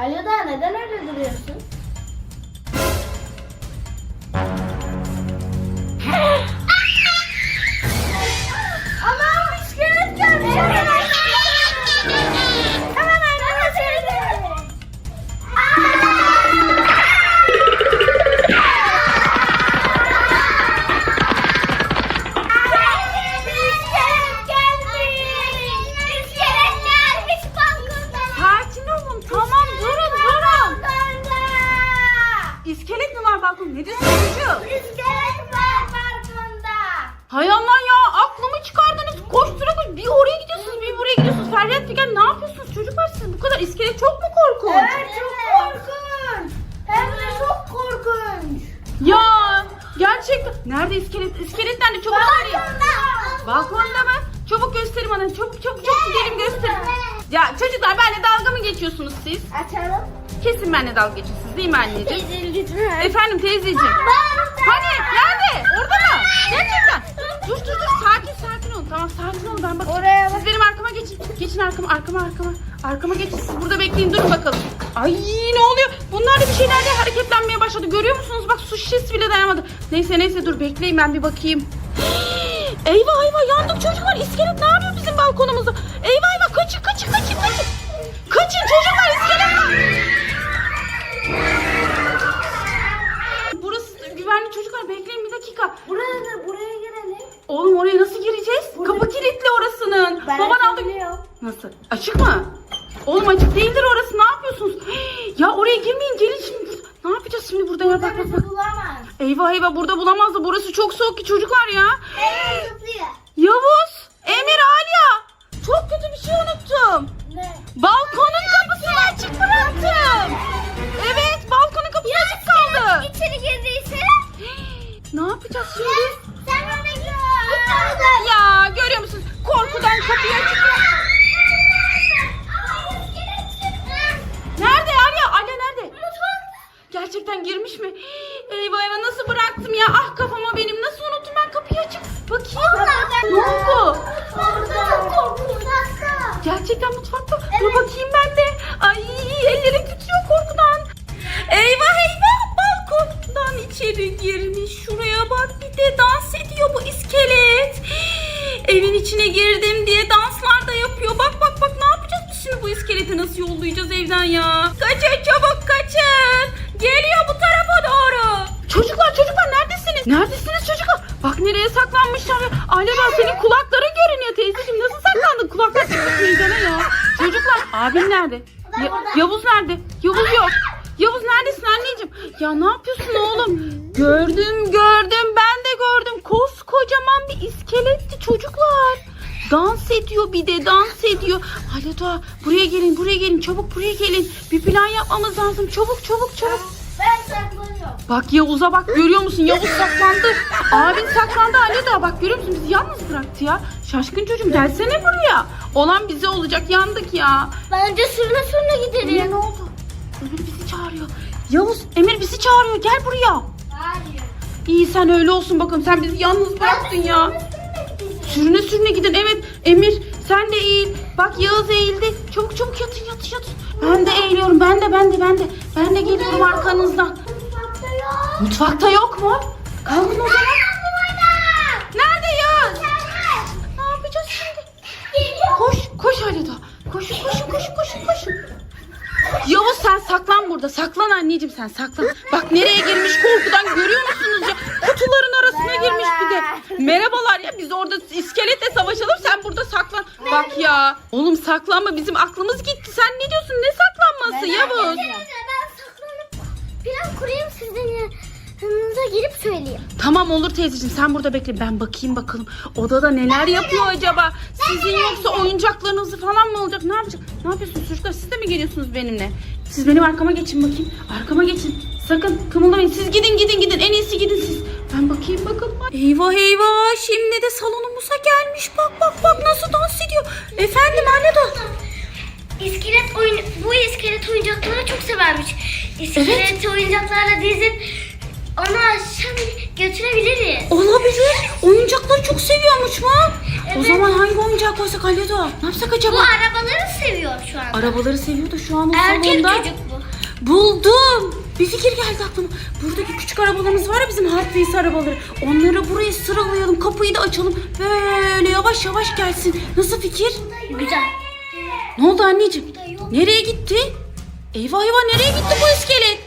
Alo da neden öyle duruyorsun? Gösterin bana. Çabuk çabuk çabuk gidelim gösterin. Ya çocuklar benimle dalga mı geçiyorsunuz siz? Açalım. Kesin benimle dalga geçiyorsunuz değil mi anneciğim? Teyze lütfen. Efendim teyzeciğim. Hani nerede? Orada mı? Gerçekten. Dur dur dur sakin sakin olun. Tamam sakin olun ben bakayım. Oraya bak. Siz benim arkama geçin. Geçin arkama arkama arkama. Arkama geçin siz burada bekleyin durun bakalım. Ay ne oluyor? Bunlar da bir şeyler de hareketlenmeye başladı. Görüyor musunuz? Bak su şişesi bile dayanamadı. Neyse neyse dur bekleyin ben bir bakayım. Eyvah eyvah yandık çocuklar. İskelet ne yapıyor bizim balkonumuzda? Eyvah eyvah kaçın kaçın kaçın kaçın. Kaçın çocuklar iskelet var. Burası güvenli çocuklar bekleyin bir dakika. Buraya da buraya girelim. Oğlum oraya nasıl gireceğiz? Burada- Kapı kilitli orasının. Ben Baban aldı. Nasıl? Açık mı? Oğlum açık değildir orası. Ne yapıyorsunuz? Ya oraya girmeyin. Gelin şimdi. Ne yapacağız şimdi burada ya? Bak bak Bizi bak. bulamaz. Eyvah eyvah burada bulamazdı. Burası çok soğuk ki çocuklar ya. Ya? Ah kafama benim nasıl unuttum ben kapıyı açık. Bakayım. Ne oldu? Korkunç hasta. Gerçekten mutfakta. Dur bakayım ben de. Ay ellerim titriyor korkudan. Eyvah eyvah balkondan içeri girmiş. Şuraya bak bir de dans ediyor bu iskelet. Evin içine girdim diye danslar da yapıyor. Bak bak bak ne yapacağız biz şimdi bu iskeleti nasıl yollayacağız evden ya? Kaçın çabuk kaçın. Geliyor bu tarafa doğru. Çocuklar neredesiniz? Neredesiniz çocuklar? Bak nereye saklanmışlar ya. Aleva senin kulakların görünüyor teyzeciğim. Nasıl saklandın? Kulaklar çıkmış meydana ya. Çocuklar abim nerede? Ya- Yavuz nerede? Yavuz yok. Yavuz neredesin anneciğim? Ya ne yapıyorsun oğlum? Gördüm gördüm ben de gördüm. Koskocaman bir iskeletti çocuklar. Dans ediyor bir de dans ediyor. Hadi Doğa buraya gelin buraya gelin çabuk buraya gelin. Bir plan yapmamız lazım çabuk çabuk çabuk. Ben. Bak Yavuz'a bak görüyor musun? Yavuz saklandı. Abin saklandı Ali daha bak görüyor musun? Bizi yalnız bıraktı ya. Şaşkın çocuğum gelsene buraya. Olan bize olacak yandık ya. Bence sürüne sürüne Emir gidelim. ne oldu? Emir bizi çağırıyor. Yavuz Emir bizi çağırıyor gel buraya. Hayır. İyi sen öyle olsun bakalım sen bizi yalnız bıraktın ya. Sürüne sürüne gidin evet Emir sen de eğil. Bak Yağız eğildi. Çabuk çabuk yatın yatın yatın. Ben de eğiliyorum ben de ben de ben de. Ben de geliyorum arkanızdan. Mutfakta yok. Mu? Kalkın o zaman. Nerede Yağız? Ne yapacağız şimdi? Koş, koş Halida. Koşun, koşun, koşun, koşun, koşun. Yavuz sen saklan burada. Saklan anneciğim sen saklan. Bak nereye girmiş korkudan görüyor musunuz ya? Kutuların arasına girmiş bir de. Merhabalar ya biz orada iskeletle savaşalım sen burada saklan. Bak ya. Oğlum saklanma bizim aklımız gitti. Sen ne diyorsun? Ne saklanması Yavuz? Yanınıza girip söyleyeyim. Tamam olur teyzeciğim sen burada bekle. Ben bakayım bakalım odada neler yapıyor acaba? sizin yoksa oyuncaklarınızı falan mı olacak? Ne yapacak? Ne yapıyorsunuz çocuklar? Siz de mi geliyorsunuz benimle? Siz benim arkama geçin bakayım. Arkama geçin. Sakın kımıldamayın. Siz gidin gidin gidin. En iyisi gidin siz. Ben bakayım bakalım. Eyvah eyvah. Şimdi de salonumuza gelmiş. Bak bak bak. Nasıl dans ediyor. Efendim anne de İskelet oyun bu iskelet oyuncakları çok severmiş. İskelet oyuncaklarla dizip Onu aşağı götürebiliriz. Olabilir. Oyuncakları çok seviyormuş mu? O Evet. zaman hangi oyuncağı koysak Aleda? Ne yapsak acaba? Bu arabaları seviyor şu an. Arabaları seviyor da şu an o Erkek salonda. çocuk bu. Buldum. Bir fikir geldi aklıma. Buradaki küçük arabalarımız var ya bizim Wheels arabaları. Onları buraya sıralayalım. Kapıyı da açalım. Böyle yavaş yavaş gelsin. Nasıl fikir? Güzel. Ne oldu anneciğim? Nereye gitti? Eyvah eyvah nereye gitti bu iskelet?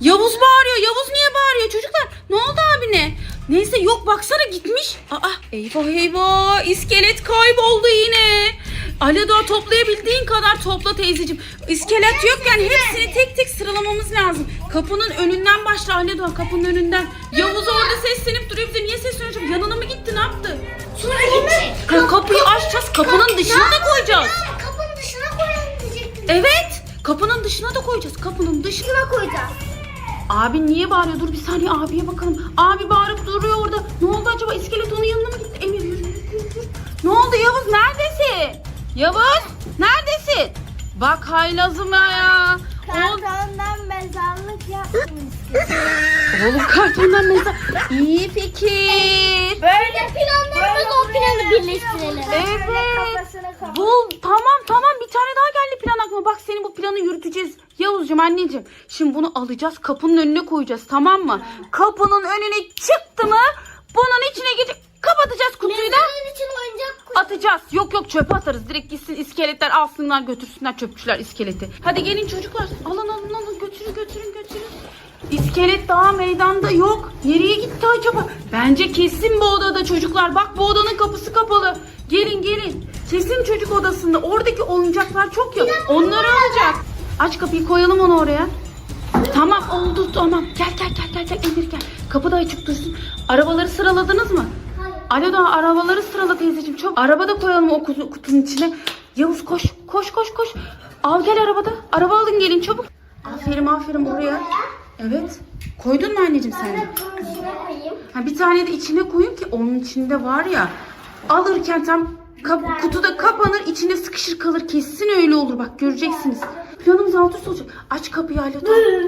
Yavuz bağırıyor. Yavuz niye bağırıyor çocuklar? Ne oldu abine? Neyse yok baksana gitmiş. Aa eyvah eyvah iskelet kayboldu yine. Ali Doğa toplayabildiğin kadar topla teyzeciğim. İskelet yokken hepsini tek tek sıralamamız lazım. Kapının önünden başla Ali Doğa kapının önünden. Yavuz orada seslenip duruyor bize. Niye sesleniyor? Yanına mı gitti ne yaptı? Sonra kapıyı açacağız kapının dışına da koyacağız. Kapının dışına koyalım diyecektim. Evet kapının dışına da koyacağız kapının. Dışına koyacağız. Abi niye bağırıyor? Dur bir saniye abiye bakalım. Abi bağırıp duruyor orada. Ne oldu acaba? İskelet onun yanına mı gitti? Emir yürü yürü yürü. Ne oldu Yavuz? Neredesin? Yavuz neredesin? Bak haylazıma ya. Oğlum, Kartondan mezarlık yapmış. oğlum kartondan mezar. İyi fikir. Böyle planlarımız o planı birleştirelim. Evet. Bul tamam tamam bir tane daha aklıma. Bak senin bu planı yürüteceğiz. Yavuzcuğum anneciğim. Şimdi bunu alacağız kapının önüne koyacağız tamam mı? Kapının önüne çıktı mı bunun içine gidip kapatacağız kutuyu da Mezarlığın için oyuncak koy. atacağız. Yok yok çöpe atarız. Direkt gitsin iskeletler alsınlar götürsünler çöpçüler iskeleti. Hadi gelin çocuklar. Alın alın alın götürün götürün götürün. İskelet daha meydanda yok. Nereye gitti acaba? Bence kesin bu odada çocuklar. Bak bu odanın kapısı kapalı. Gelin gelin. Kesin çocuk odasında. Oradaki oyuncaklar çok ya. Onları alacak. Aç kapıyı koyalım onu oraya. Tamam oldu tamam. Gel gel gel gel gel Emir gel. Kapı da açık dursun. Arabaları sıraladınız mı? Alo da arabaları sırala teyzeciğim çabuk. Araba da koyalım o kutu, kutunun içine. Yavuz koş koş koş koş. Al gel arabada. Araba alın gelin çabuk. Aferin aferin buraya. Evet. Koydun mu anneciğim sen de? Bunun içine koyayım. Ha, bir tane de içine koyun ki onun içinde var ya. Alırken tam kap- kutuda kapanır içine sıkışır kalır kesin öyle olur bak göreceksiniz. Planımız alt üst olacak. Aç kapıyı Alo.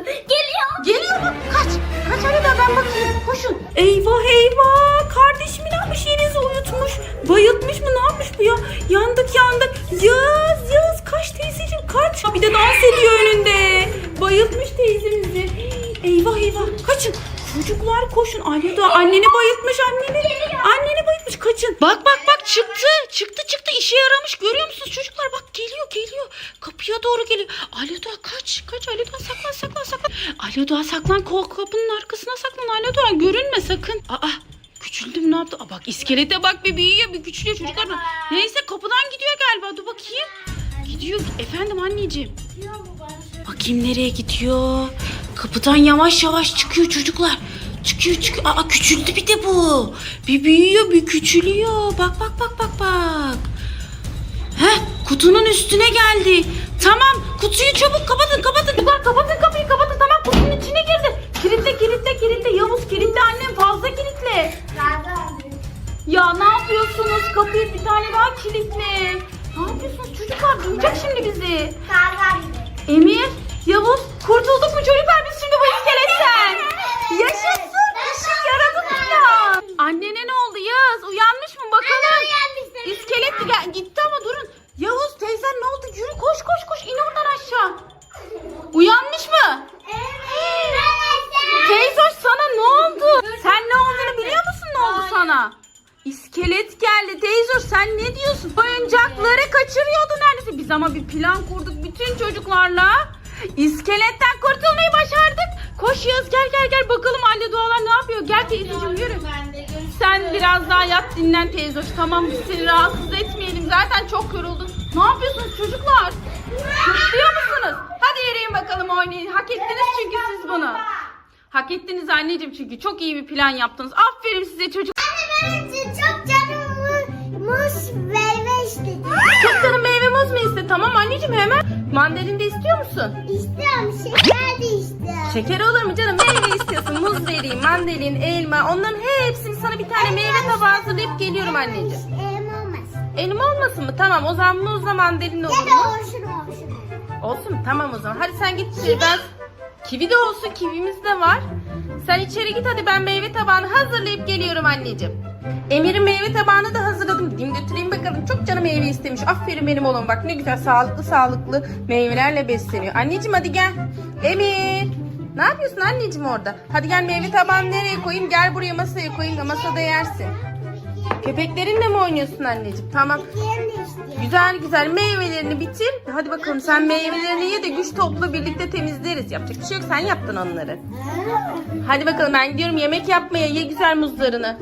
Geliyor. Geliyor mu? Kaç. Kaç hadi da ben bakayım. Koşun. Eyvah eyvah. Kardeşim ne yapmış? Yenizi uyutmuş. Bayıltmış mı? Ne yapmış bu ya? Yandık yandık. Yaz yaz. Kaç teyzeciğim kaç. Bir de dans ediyor önünde. Bayıltmış teyzemizi. Eyvah eyvah. Kaçın. Çocuklar koşun. Anne de anneni bayıltmış anneni. Anneni bayıltmış kaçın. Bak bak bak çıktı. Çıktı çıktı işe yaramış. Görüyor musunuz çocuklar? Bak geliyor geliyor. Kapıya doğru geliyor. Ali Doğa kaç kaç Ali Doğa saklan saklan saklan. Ali Doğa saklan kapının arkasına saklan. Ali Doğa görünme sakın. Aa küçüldüm ne yaptı? Aa, bak iskelete bak bir büyüyor bir küçülüyor çocuklar. Neyse kapıdan gidiyor galiba. Dur bakayım. Gidiyor. Efendim anneciğim. Bakayım nereye gidiyor. Kapıdan yavaş yavaş çıkıyor çocuklar. Çıkıyor çıkıyor. Aa küçüldü bir de bu. Bir büyüyor bir küçülüyor. Bak bak bak bak bak. Heh kutunun üstüne geldi. Tamam kutuyu çabuk kapatın kapatın. Çocuklar kapatın kapıyı kapatın tamam kutunun içine girdi. Kilitle kilitle kilitle Yavuz kilitle annem fazla kilitle. Ya ne yapıyorsunuz? Kapıyı bir tane daha kilitle. Ne yapıyorsunuz çocuklar? Duyacak şimdi bizi. Emir, Yavuz kurtulduk mu çocuklar biz şimdi bu iskeletten? Koş Yağız gel gel gel bakalım anne doğalar ne yapıyor? Gel teyzeciğim yürü. Sen biraz daha yat dinlen teyzoş. Tamam biz seni rahatsız etmeyelim. Zaten çok yoruldun. Ne yapıyorsunuz çocuklar? Kutluyor musunuz? Hadi yürüyün bakalım oynayın. Hak ettiniz çünkü siz bunu. Hak ettiniz anneciğim çünkü çok iyi bir plan yaptınız. Aferin size çocuk. Çok canımız meyve istedi. Çok canım meyve muz mu iste? Tamam anneciğim hemen. Mandalina de istiyor musun? İstiyorum şeker de. Şeker olur mu canım? Meyve istiyorsun. Muz vereyim, mandalin, elma. Onların hepsini sana bir tane meyve tabağı hazırlayıp geliyorum anneciğim. Elma olmasın. Elma olmasın mı? Tamam o zaman muzla mandalin olur Ya da mu? olsun olsun. Olsun mu? Tamam o zaman. Hadi sen git. Ben Kivi de olsun kivimiz de var. Sen içeri git hadi ben meyve tabağını hazırlayıp geliyorum anneciğim. Emir'in meyve tabağını da hazırladım. Gideyim götüreyim bakalım. Çok canım meyve istemiş. Aferin benim oğlum bak ne güzel sağlıklı sağlıklı meyvelerle besleniyor. Anneciğim hadi gel. Emir. Ne yapıyorsun anneciğim orada? Hadi gel meyve tabağını nereye koyayım? Gel buraya masaya koyayım da masada yersin. Köpeklerinle mi oynuyorsun anneciğim? Tamam. Güzel güzel meyvelerini bitir. Hadi bakalım sen meyvelerini ye de güç topla birlikte temizleriz. Yapacak bir şey yok sen yaptın onları. Hadi bakalım ben gidiyorum yemek yapmaya. Ye güzel muzlarını.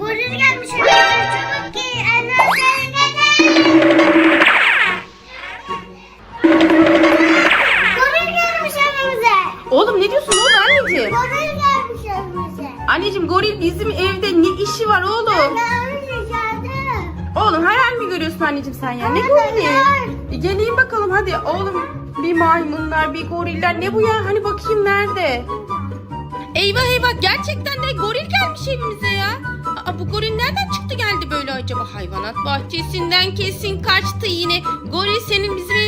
Goril gelmiş çabuk gel. Anneciğim? Goril gelmiş evimize. Anneciğim goril bizim evde ne işi var oğlum? Gelmiş içeride. Oğlum hayal mi görüyorsun anneciğim sen ya? Ne gorili? E, geleyim bakalım hadi oğlum. Bir maymunlar, bir goriller. Ne bu ya? Hani bakayım nerede? Eyvah eyvah gerçekten de goril gelmiş evimize ya. Aa, bu goril nereden çıktı geldi böyle acaba? Hayvanat bahçesinden kesin kaçtı yine. Goril senin bizim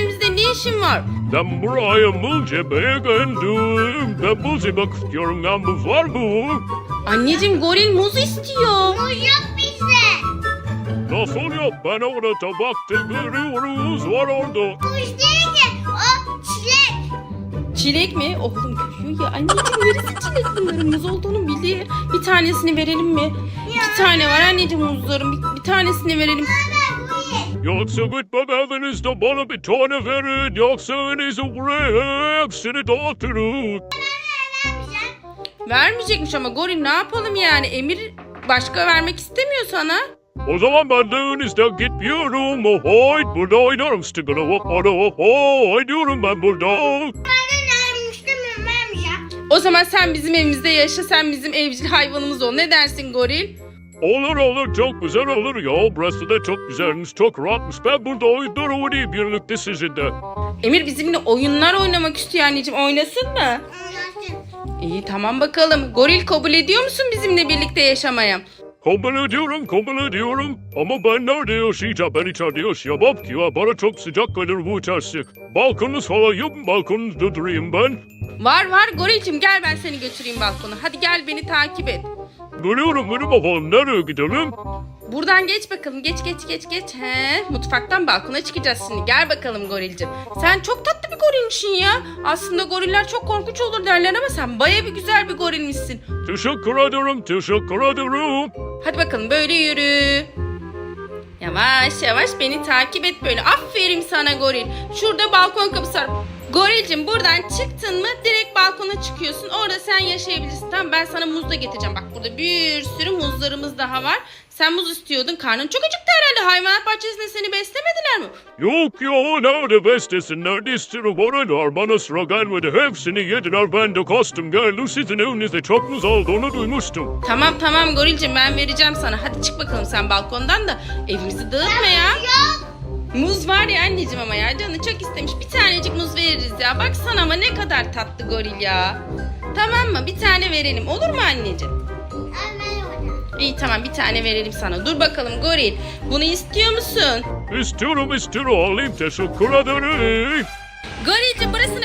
ne işin var? Ben buraya Mulcebe'ye geldim. Ben muz yemek istiyorum. Ben muz var mı? Anneciğim goril muz istiyor. Muz yok bizde. Nasıl yok? Ben orada tabakta görüyoruz. Var orada. Muz değil ki. O çilek. Çilek mi? Oğlum görüyor ya. Anneciğim neresi çilek bunların muz olduğunu bilir. Bir tanesini verelim mi? İki tane var anneciğim muzların. Bir, bir tanesini verelim. Ye. Yoksa gitmem evinizde bana bir tane verin. Yoksa evinize buraya hepsini dağıtırım. Vermeyecekmiş ama goril ne yapalım yani? Emir başka vermek istemiyor sana. O zaman ben de evinizde gitmiyorum. Ohoy burada oynarım stigara bak bana. Ohoy diyorum ben burada. Ben vermiştim vermeyeceğim. O zaman sen bizim evimizde yaşa. Sen bizim evcil hayvanımız ol. Ne dersin goril? Olur olur çok güzel olur ya. Burası da çok güzelmiş, çok rahatmış. Ben burada oyunlar oynayayım birlikte sizinle. Emir bizimle oyunlar oynamak istiyor anneciğim. Oynasın mı? İyi tamam bakalım. Goril kabul ediyor musun bizimle birlikte yaşamaya? Kabul ediyorum, kabul ediyorum. Ama ben nerede yaşayacağım? Ben içeride yaşayamam ki ya. Bana çok sıcak gelir bu içerisi. Balkonunuz falan yok mu? Balkonunuzda durayım ben. Var var gorilcim gel ben seni götüreyim balkona. Hadi gel beni takip et. Geliyorum, yürü bakalım. Nereye gidelim? Buradan geç bakalım. Geç geç geç geç. He, mutfaktan balkona çıkacağız şimdi. Gel bakalım gorilcim. Sen çok tatlı bir gorilmişsin ya. Aslında goriller çok korkunç olur derler ama sen baya bir güzel bir gorilmişsin. Teşekkür ederim, teşekkür ederim. Hadi bakalım böyle yürü. Yavaş yavaş beni takip et böyle. Aferin sana goril. Şurada balkon kapısı var. Gorilcim buradan çıktın mı direkt balkona çıkıyorsun. Orada sen yaşayabilirsin. Tamam ben sana muz da getireceğim. Bak burada bir sürü muzlarımız daha var. Sen muz istiyordun. Karnın çok acıktı herhalde. Hayvanat bahçesinde seni beslemediler mi? Yok ya, nerede bestesinler? Distiri var bana sıra gelmedi. Hepsini yediler, ben de kastım geldim. Sizin evinizde çok muz olduğunu duymuştum. Tamam tamam gorilcim ben vereceğim sana. Hadi çık bakalım sen balkondan da evimizi dağıtma ya. Yok. Muz var ya anneciğim ama ya canı çok istemiş. Bir tanecik muz veririz ya. Baksana ama ne kadar tatlı goril ya. Tamam mı? Bir tane verelim. Olur mu anneciğim? İyi tamam bir tane verelim sana. Dur bakalım goril. Bunu istiyor musun? İstiyorum, istiyorum. Alayım, teşekkür ederim. Gorilciğim burasını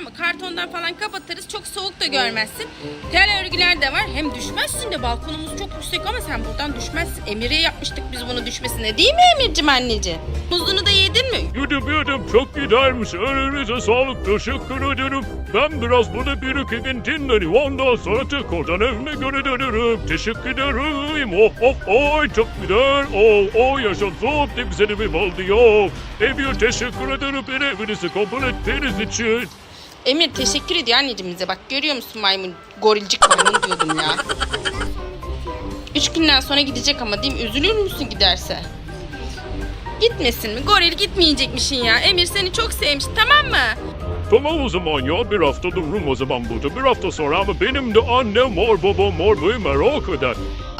tamam mı? Kartondan falan kapatırız. Çok soğuk da görmezsin. Tel örgüler de var. Hem düşmezsin de balkonumuz çok yüksek ama sen buradan düşmezsin. Emir'e yapmıştık biz bunu düşmesine. Değil mi Emir'cim anneciğim? Muzunu da yedin mi? Yedim yedim çok gidermiş. Elinize sağlık teşekkür ederim. Ben biraz burada bir iki gün dinleneyim. Ondan sonra tekrardan evime göre dönerim. Teşekkür ederim. Oh oh oh çok güzel. Oh oh yaşasın. Evim oldu ya. Emir teşekkür ederim beni evinizi kabul ettiğiniz için. Emir teşekkür ediyor anneciğim bize. Bak görüyor musun maymun? Gorilcik maymun diyordum ya. Üç günden sonra gidecek ama değil mi? Üzülür müsün giderse? Gitmesin mi? Goril gitmeyecekmişin ya. Emir seni çok sevmiş tamam mı? Tamam o zaman ya bir hafta dururum o zaman burada. Bir hafta sonra ama benim de annem var babam var beni merak eder.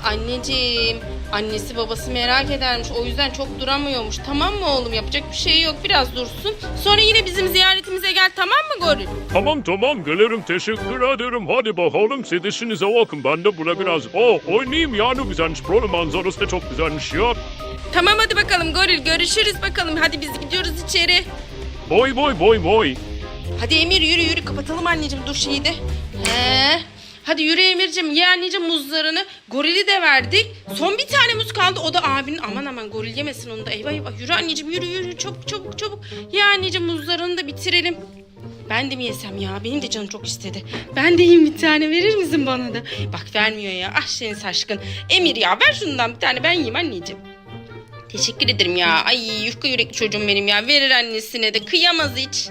Anneciğim, annesi babası merak edermiş. O yüzden çok duramıyormuş. Tamam mı oğlum? Yapacak bir şey yok. Biraz dursun. Sonra yine bizim ziyaretimize gel tamam mı Goril? Tamam tamam gelirim teşekkür ederim. Hadi bakalım siz işinize bakın. Ben de burada biraz oh, oynayayım ya ne güzelmiş. Buranın manzarası da çok güzelmiş ya. Tamam hadi bakalım Goril. Görüşürüz bakalım. Hadi biz gidiyoruz içeri. Boy boy boy boy. Hadi Emir yürü yürü kapatalım anneciğim dur şeyi de. He. Hadi yürü Emir'cim ye anneciğim muzlarını. Gorili de verdik. Son bir tane muz kaldı o da abinin. Aman aman goril yemesin onu da. Eyvah eyvah yürü anneciğim yürü yürü çabuk çabuk çabuk. Ye anneciğim muzlarını da bitirelim. Ben de mi yesem ya? Benim de canım çok istedi. Ben de yiyeyim bir tane verir misin bana da? Bak vermiyor ya. Ah senin şaşkın. Emir ya ver şundan bir tane ben yiyeyim anneciğim. Teşekkür ederim ya. Ay yufka yürekli çocuğum benim ya. Verir annesine de kıyamaz hiç.